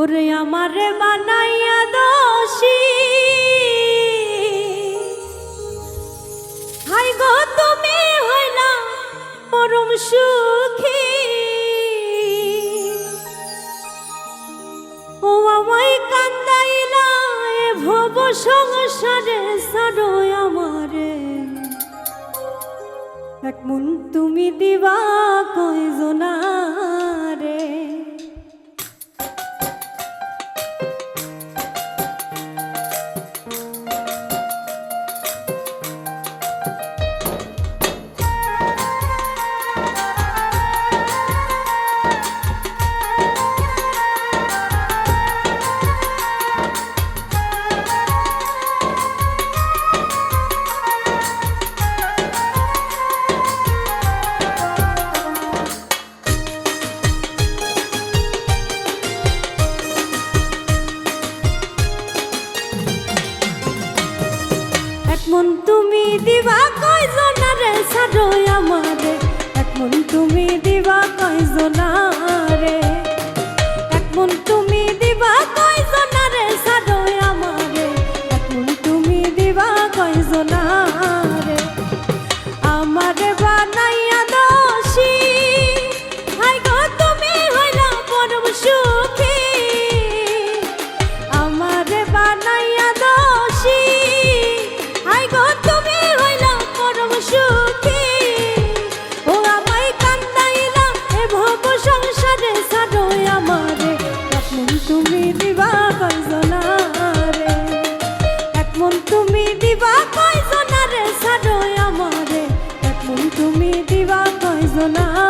ওরে আমার বানাইয়া দোষী হাই গো, তুমি হইলা পরম সুখী। ও আমায় কান্দাইলা এ ভব সংসারে সাড়ো আমারে। এক মন তুমি দিবা কয়জন বুঝো না।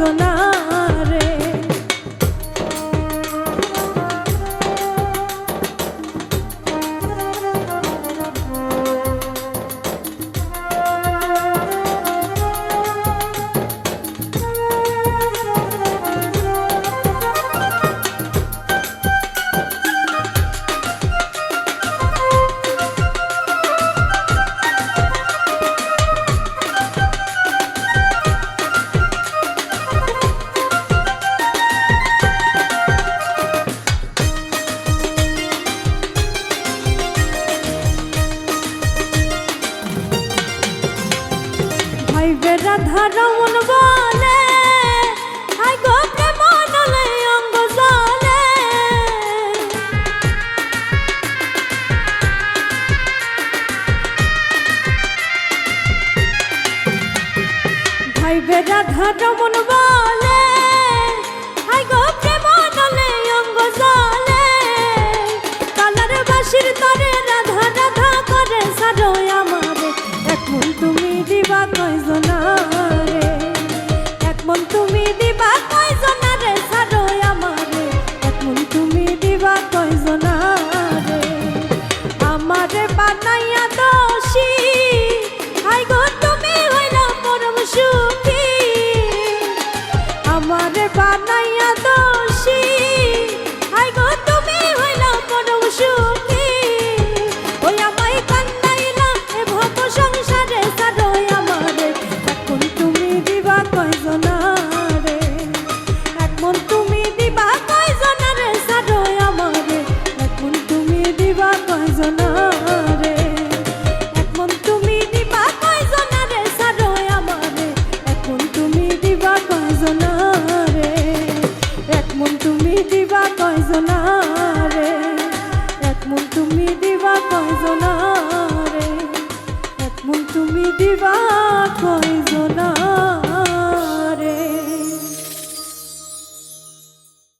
never know. হয় বেরাধা রমন বলে আই গো প্রেম নলে অঙ্গ জানে। ভাই বেরাধা দিবা কই?